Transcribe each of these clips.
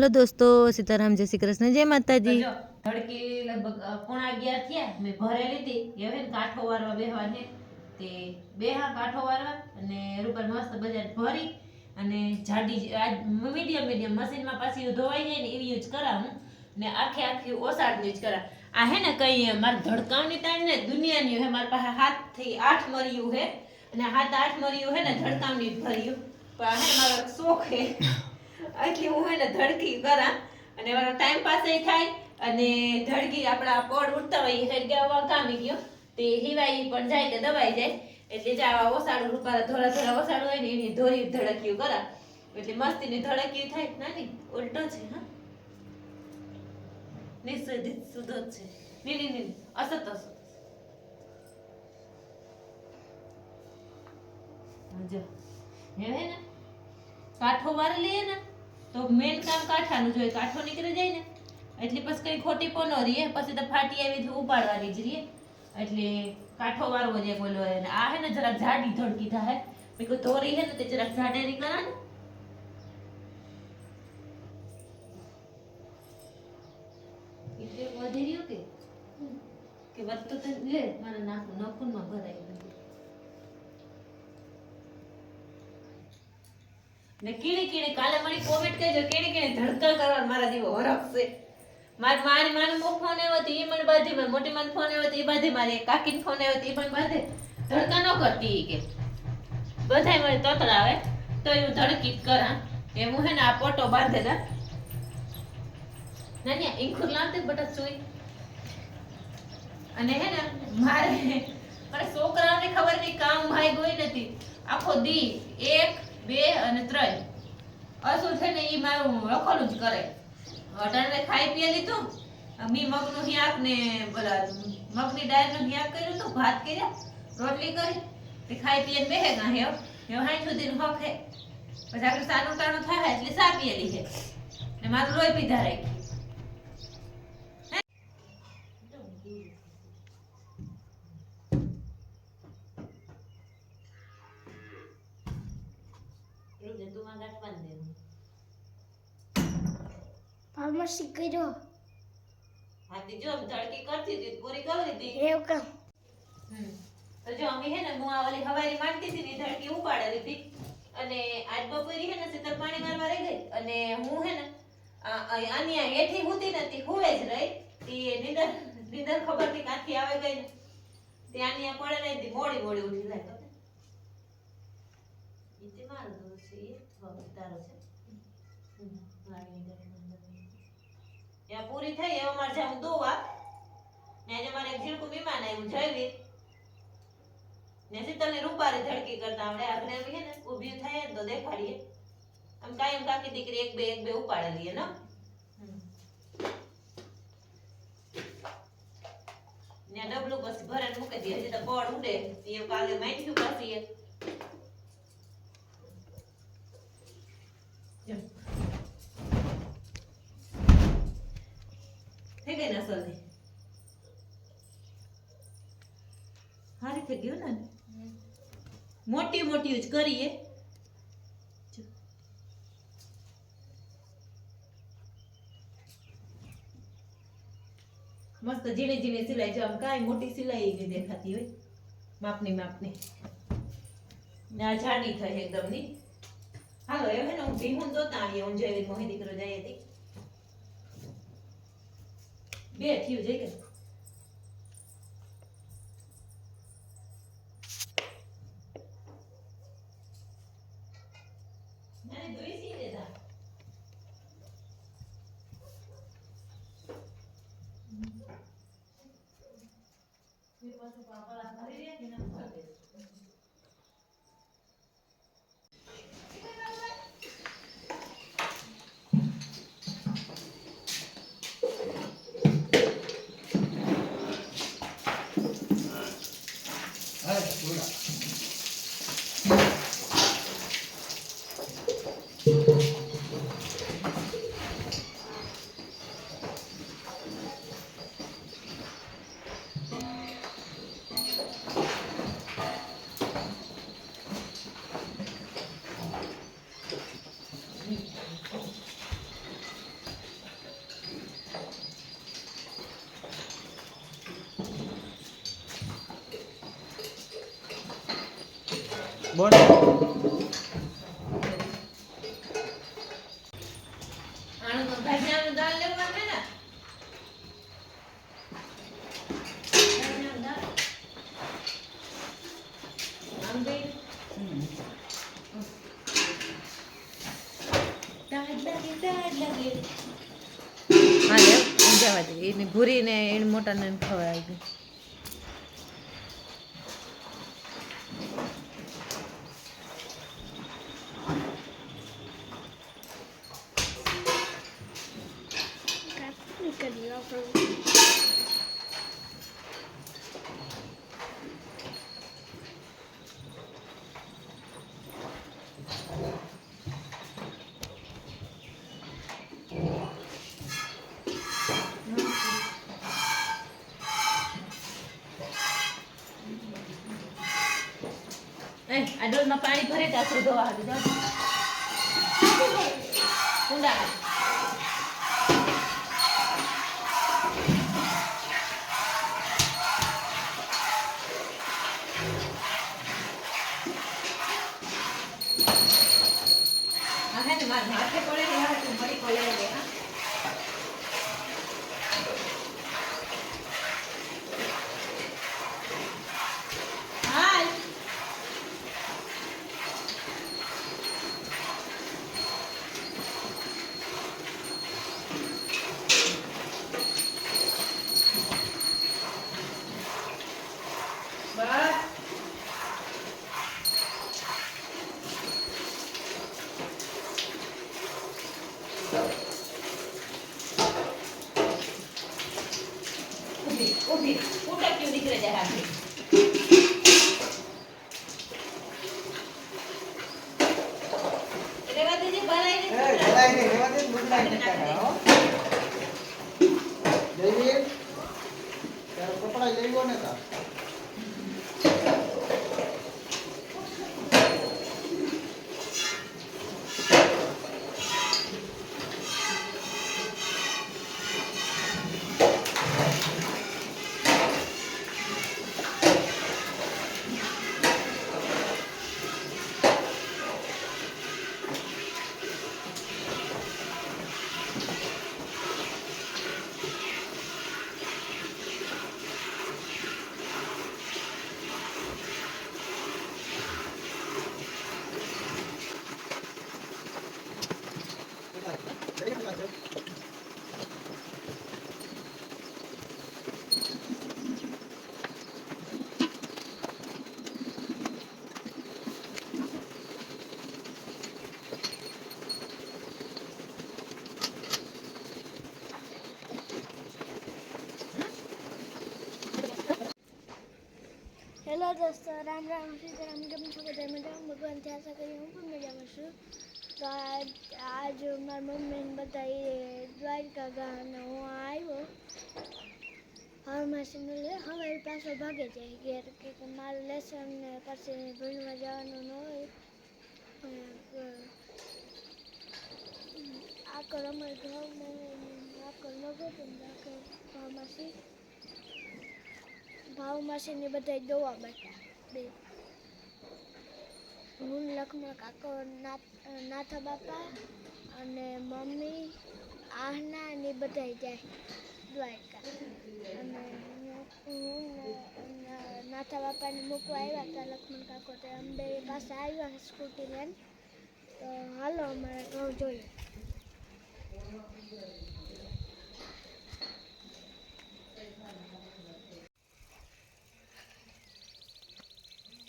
Hello દોસ્તો, સીતારામ, જય શ્રી કૃષ્ણ, જય માતાજી. જો ધડકી લગભગ પોણા અગિયાર થયા, મેં ભરે લીધી. હવે કાંઠો વારવા બેહવા ને તે બેહા કાંઠો વારવા અને રૂપર મસ્ત બજાર ભરી અને જાડી મીડિયમ મીડિયમ મશીનમાં પાછી ધોવાઈ જાય ને એવી યુઝ કરાવું. ને આખે આખી ઓસાડ યુઝ કરા આ હે ને કઈ મારે ધડકાવની તાણ ને દુનિયાની હે, મારા પાસે હાથથી આઠ મર્યું હે. અને હાથ આઠ મર્યું હે ને ધડકાવની જ ભર્યું. પણ હે મારો શોખ હે. એટલે હું એને ધડકી કરા અને મારો ટાઈમ પાસ થાય અને ધડકી આપણા પડ ઉડતા હોય હરગાવા કામી ગયો. તે હિવાઈ પણ જાય કે દબાઈ જાય. એટલે જે આવા ઓસાડું રૂપારા ધોળા ધોળા ઓસાડું હોય ને એની ધોરી ધડકીઓ કરા. એટલે મસ્તીની ધડકીયું થાય નાની? ઉલટો છે, હા? નિસર્જિત સુધો છે. ની ની ની અસત અસત. જો. હે ને? કાઠો મારી લઈએ ને? તો મેન કામ કાઠાનું જોઈએ, કાઠો નીકળી જાય ને, એટલે પછી કઈ ખોટી પણ ન રહીએ, પછી તો ફાટી આવી ઉપાડવાની જ રહીએ. એટલે કાઠો વારવો જે બોલો અને આ હે ને જરાક જાડી ધડકી થાય. મેં કહ્યું ધોરી હે ને તે જરાક જાડેરી કરા ને. એટલે વધી રહ્યું કે? કે વધતું તો લે, મારા નાખું નખુનમાં ભરાઈ ને કીડી કીડી કાલે મારી કોમેન્ટ કહેજો કીડી કીડી ધડકા કરવા મારા જેવો હરખશે મારી મારી માનો ફોન આવ્યો તો એ મને બાંધી, મારી મોટી માન ફોન આવ્યો તો એ બાંધી, મારી કાકીનો ફોન આવ્યો તો એ પણ બાધે. ધડકા ન કરતી કે. બધાય મને તતડાવે, તો હું ધડકી કરા. એમ હું હે ને આ પોટો બાંધે ના. નાની ઈંખુર લાવતી બટા સુઈ અને હે ને મારે, મારા છોકરાઓને ખબર નહીં, કામ ભાઈ કોઈ નથી. આખો દી એક બે અને ત્રણ. અસુર છે ને એ મારું રખોલું જ કરે. અટાણે ખાઈ પીએ લીધું. મી મગનું હિયાક ને બોલા મગની દાળનું હિયાક કર્યું તો ભાત કર્યા, રોટલી કરી. તે ખાઈ પીએ બેહે ગા હેવ હેવ હાઈ સુધી હક. હે પછી આગળ સાનું ટાણું થાય એટલે સા પીએલી છે ને મારું રોય પીધા રાખી ફાર્મસી કર્યો. હાથી જો ધડકી કરતી હતી પૂરી કરી દીધી. એવું કામ. તો જો અમે હે ને હું આ ઓલી હવારી માંડતી હતી ને ધડકી ઉપાડે દીધી અને આજ બપોરી હે ને સિતર પાણી મારવા રહી ગઈ. અને હું હે ને આની હેઠી હુતી નથી હુવે જ રહી. ઈ નિદર નિદર ખબર નહીં કાંથી આવે ગઈ ને. તે આની પડે નહીં મોડી મોડી ઉઠી જાય ખબર ઈ તે મારો દોષ છે એ હવે તારો છે હમ, મારી નીંદર ત્યાં પૂરી થઈ હવે મારે જાઉં દોવા ને આજે મારે એક ઝીણકું મહેમાન આવ્યું જયવીર ને શીતલની રૂપારી ધડકી કરતા આવડે આપણે એમ છે ને, ઊભી થાય ને તો દેખાડીએ. આમ કાયમ કાકી દીકરી એક બે એક બે ઉપાડી લઈએ, ને? ને ડબલું પછી ભરે મૂકી દઈએ, હજી તો પડ ઉડે. એ કાલે માંડ્યું પાછી ગઈ ને હારી થઈ ગયું ને? મોટી મોટી જ કરીએ. મસ્ત ઝીણી ઝીણી સિલાઈ, જો આમ કાંઈ મોટી સિલાઈ એવી દેખાતી હોય. માપની માપની. ને આ જાડી થઈ એકદમની. હાલો, એમ હે ને, હું ભીમું દોતા આવીએ હું જેવી મોહી દીકરો જાય હતી બે થયું જઈ ગયું. પાપડા ભરી રહ્યા કે ના? એને ભૂરીને એને મોટાને ખવડાવી ડોલમાં પાણી ભરે ત્યાં સુધી ધોવા હાટુ જાઓ. ઊંડા હાથ. આ હે તો મારા માથે પડે ને મરી પડે રે, હા. હાલ. બસ ઊભી ઊભી ઉઠા ક્યું નીકળે જાય હાથે રેવા દેજે ભરાઈને એ જલાઈ નહીં રેવા દે બદલાઈ નહીં કાકા હો જયવીર તારા કપડા લઈ ગયો ને તા હેલો દોસ્તો રામ રામ સીતારામ કેમ છો બધા મજામાં ભગવાન ત્યાં કરી હું પણ મજામાં છું તો આજ મારી મમ્મીને બધા એ દ્વારકા ગયા અને હું આવ્યો ફાર્મસીનું લે હવે એ પાછો ભાગે જાય ઘેર કે મારું લેસન ને પછી ભણવા જવાનું ન હોય આકર અમારે ઘરમાં આકર નગર આકર ફાર્મસી ભાવ માસીને બધા દોવા બેઠા બે. હું લખમણ કાકો, નાથ- બાપા અને મમ્મી, આહના ને બધા જાય દ્વારકા. અને હું- નાથા બાપાને મૂકવા આવ્યા હતા લખમણ કાકો તો અંબે પાસે આવ્યા સ્કૂટી લઈને. તો હાલો, અમારે ઘઉં જોઈએ.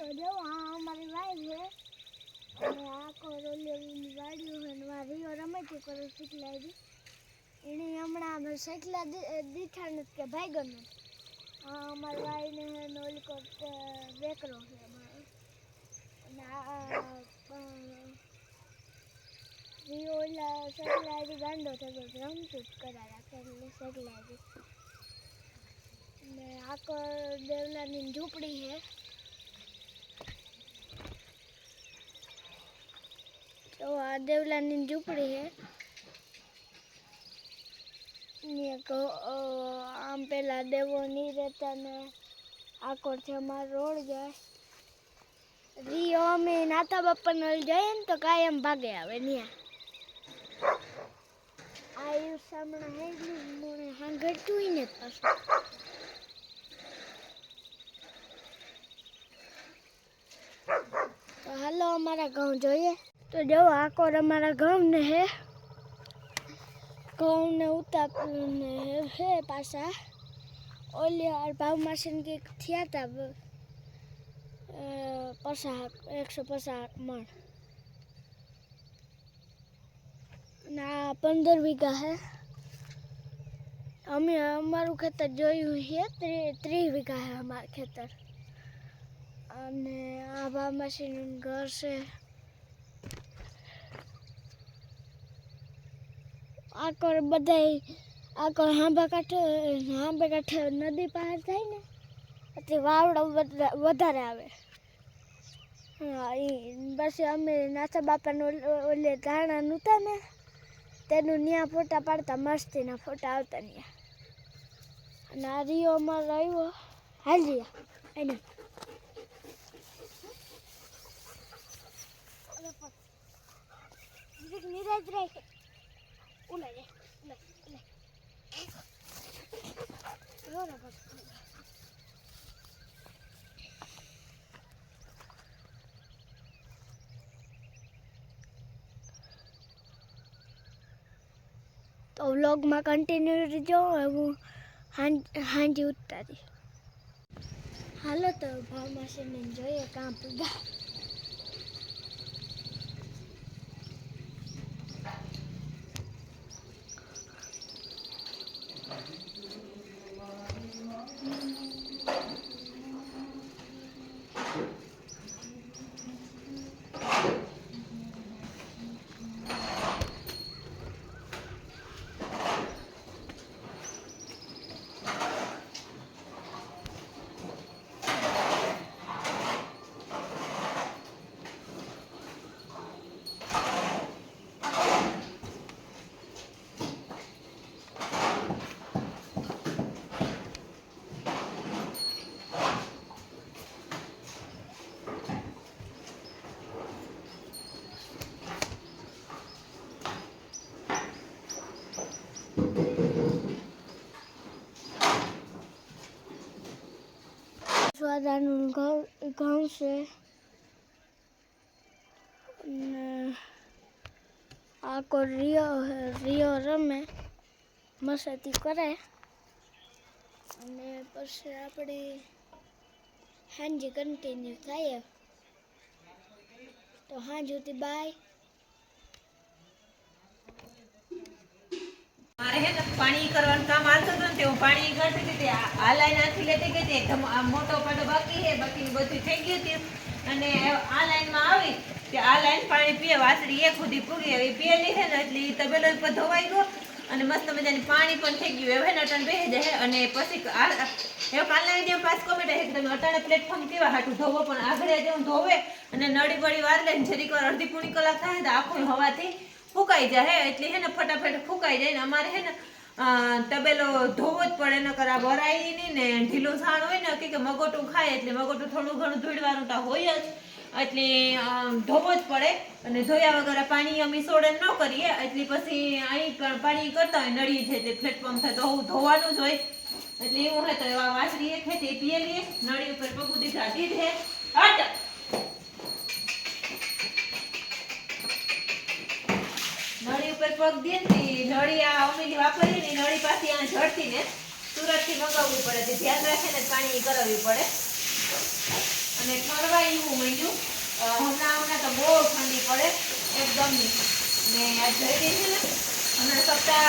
તો જો, આ અમારી વાઈ છે. અને આ કોરોલિયાની વાડીઓ અને આ રીઓ રમે શીખલા કરો શીખલાવી એને હમણાં અમે શીખલા દીઠા નથી કે ભાઈ ગમે આ અમારી વાઈને હે ને ઓલી કોટ બેકરો છે અને આ ઓલા શીખલાવી ગાંડો થયો રમતું જ કરા રાખે એટલે શીખલાવી ને આકર ઝૂંપડી છે. તો આ દેવલાની ઝૂંપડી છે ને એક અ, આમ પેલા દેવો નહીં રહેતા ને આકોરથી અમારો રોડ જાય રિયો અમે નાતા બાપાને જઈએ ને તો કાયમ ભાગે આવે ત્યાં આયુષ હમણાં હેડલું મને હાંગડતું હોય ને પાછું તો હાલો અમારા ઘઉં જોઈએ તો જો આકોર અમારા ઘઉંને હે? ઘઉંને ઉતાપને હે પાછા. ઓલી ભાવ માસીને કંઈક થયા હતા પસાક એકસો પસાક મણ. ના પંદર વીઘા હે. અમે અમારું ખેતર જોયું છે ત્રી, ત્રીસ વીઘા હે અમારું ખેતર. અને આ ભાવ માસીનું ઘર છે. આકોર બધાય આગળ હાંભા કાંઠે, હાંભે કાંઠે નદી પાર થાય ને, પછી વાવડો વધારે આવે. હા એ પછી અમે નાથા બાપાને ઓલે ધાણા નહોતા ને, તેનું ન્યા ફોટા પાડતા મસ્તીના ફોટા આવતા ન્યા. અને આ રીયો અમારો આવ્યો. એને નિરાજ રાખ. તો વ્લોગમાં કન્ટિન્યુ રહેજો હું હાંજી ઉતારી હાલો તો ભાવ માસીને જોઈએ કાં પૂગા સ્વાદાનું ઘઉં ઘઉં છે અને આખો રિયો રિયો રમે મસ્તી કરે અને પછી આપણે હાંજી કન્ટિન્યુ થાય તો સુધી બાય મારે હે પાણી કરવાનું કામ હાલતું હતું હું પાણી કરતી હતી આ લાઈન આથી લેતી ગઈ હતી. મોટો પાડો બાકી છે, બાકી બધું થઈ ગયું હતું. અને આ લાઈનમાં આવી, તે આ લાઈન પાણી પીએ વાસળી એક સુધી પૂરી હવે પીએલી છે ને, એટલે ઈ તબેલો ઉપર ધોવાઈ ગયો. અને મસ્ત મજાની પાણી પણ થઈ ગયું. હવે નટન બેસી જાય અને પછી એવો કાલના વીડિયો પાસ કોમેન્ટ છે તમે અટાણે પ્લેટફોર્મ કેવા હાટું ધોવો, પણ આગળ જેવું ધોવે. અને નળી બળી વાર લઈને જરીક વાર અડધી પૂણી કલાક થાય તો આખું હવાથી ફૂંકાઈ જાય, હે? એટલે હે ને ફટાફટ ફૂંકાઈ જાય ને અમારે હે ને તબેલો ધોવો જ પડે, નકર કરા ભરાય નહીં ને ઢીલું છાણ હોય ને કે મગોટું ખાય એટલે મગોટું થોડું ઘણું ધોડવાનું તો હોય જ. એટલે ધોવો જ પડે અને ધોયા વગર પાણી અમે સોડન ન કરીએ. એટલે પછી અહીં પણ પાણી કરતા હોય, નળી છે એટલે પ્લેટફોર્મ થાય તો ધોવાનું જ હોય. એટલે એવું હોય તો એવા વાસળી એક છે તે પીએ લઈએ. નળી ઉપર પગું દીધા, દીધે. હટ નળી ઉપર પગ દે નળી આ અમીલી વાપરીએ ને નળી પાછી આ ઝડતી ને સુરતથી મંગાવવી પડે. ધ્યાન રાખીને પાણી કરાવવી પડે. અને ઠરવા એવું મળ્યું હમણાં હમણાં તો બહુ ઠંડી પડે એકદમ. ને આ જયદીપ છે ને હમણાં સપ્તાહ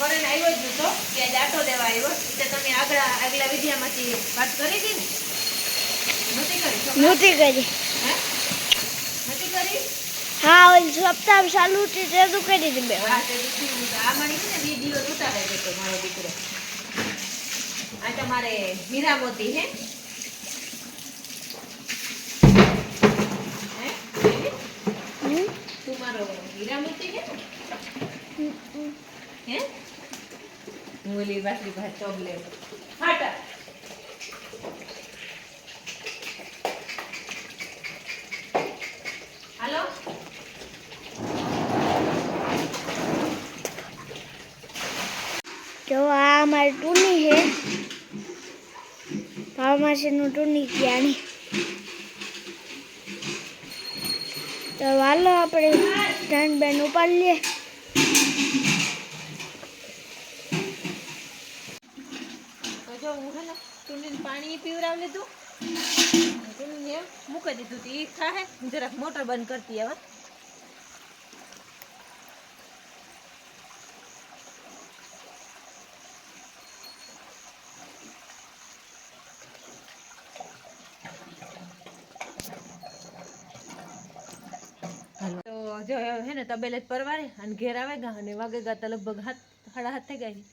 કરીને આવ્યો જ નતો કે આજે આટો દેવા આવ્યો એટલે તમે આગળ આગલા વિદ્યામાંથી વાત કરી હતી ને? નથી કરી? નહોતી કરી. હે? નથી કરી? હા ઓલ સપ્તાહ ચાલુ છે તે તું કરી દીધી બે. હા, તે આ મણી છે ને વીડિયો ઉતારે છે તો મારો દીકરો. આ તમારે હીરામોતી હે. હે? તું મારો હીરામોતી હે? હમ, હમ. હે? હું ઓલી બાસરી ભાત ચોપ લેવ મારી અમારી ટૂની છે ભાવમાસીનું ટૂની ક્યાંની તો વાલો આપણે સ્ટેન્ડ બેન ઉપાડી લઈએ. જો હું ને પાણી પીવરાવી લીધું. ટુનીને મૂકી દીધું તો. ખાહે. હું જરાક મોટર બંધ કરતી હવે તો જો હે ને તબેલે જ પરવારે અને ઘેર આવે ગા અને વાગે ગા તો લગભગ હાથ સાડા હાથ થઈ ગયા.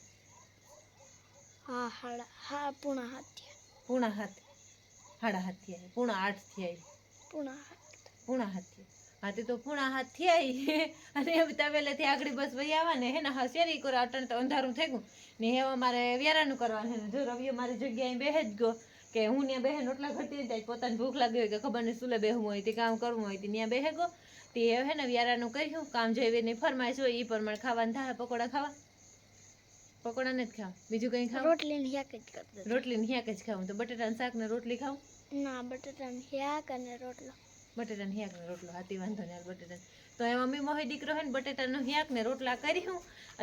હા હાડા હા પૂણા હાથ. પૂણા હાથ. સાડા હાથ આવી. પૂણા આઠ થયા પૂણા હાથ. પૂણા હાથ. થયા હા તો પૂણા હાથ આવી. અને એમ તબેલેથી આગળ બસ વહી આવવા ને હે ને હા શેરી કરો અટણ તો અંધારું થઈ ગયું. ને હવે મારે વ્યારાનું કરવાનું જો રવિયો મારી જગ્યાએ બેહે જ ગયો કે હું ત્યાં બેહે એટલા ઘટી જાય પોતાને ભૂખ લાગી હોય કે ખબર નહીં સુલે બેહવું હોય તે કામ કરવું હોય તે ત્યાં બેહે ગયો. તે હે ને વ્યારાનું કર્યું કામ જોઈએ ની ફરમાઈશ હોય એ પ્રમાણે ખાવાનું થાય પકોડા ખાવા. પકોડા નથી ખાવા. બીજું કંઈ ખાવ? રોટલી ને શાક જ ખાવ રોટલી ને હિયાક જ ખાવું. તો બટેટા શાક ને રોટલી ખાવ? ના બટાટાનું શાક અને રોટલો. બટેટાનું હિયાક ને રોટલો. હાથી વાંધો ને બટેટા તો એ મમ્મી મોહી દીકરો હોય ને બટેટાનું હિયાક ને રોટલા કર્યું.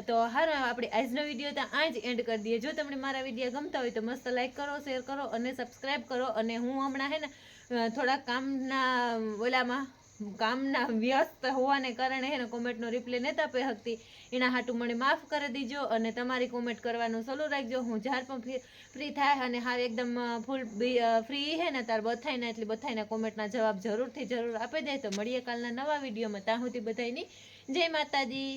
તો હારો આપણે આજનો વીડિયો તો આ જ એન્ડ કરી દઈએ. જો તમને મારા વીડિયો ગમતા હોય તો મસ્ત લાઈક કરો શેર કરો અને સબસ્ક્રાઈબ કરો. અને હું હમણાં હે ને થોડા કામના ઓલામાં કામના વ્યસ્ત હોવાને કારણે એને કોમેન્ટનો રિપ્લે નહોતા આપી શકતી એના હાટું મને માફ કરી દીજો અને તમારી કોમેન્ટ કરવાનું ચાલુ રાખજો. હું જ્યારે પણ ફ્રી થાય અને હાવ એકદમ ફૂલ ફ્રી હે ને તાર બથાઈને એટલે બથાઈના કોમેન્ટના જવાબ જરૂરથી જરૂર આપી દે. તો મળીએ કાલના નવા વિડીયોમાં ત્યાં સુધી બધાની જય માતાજી.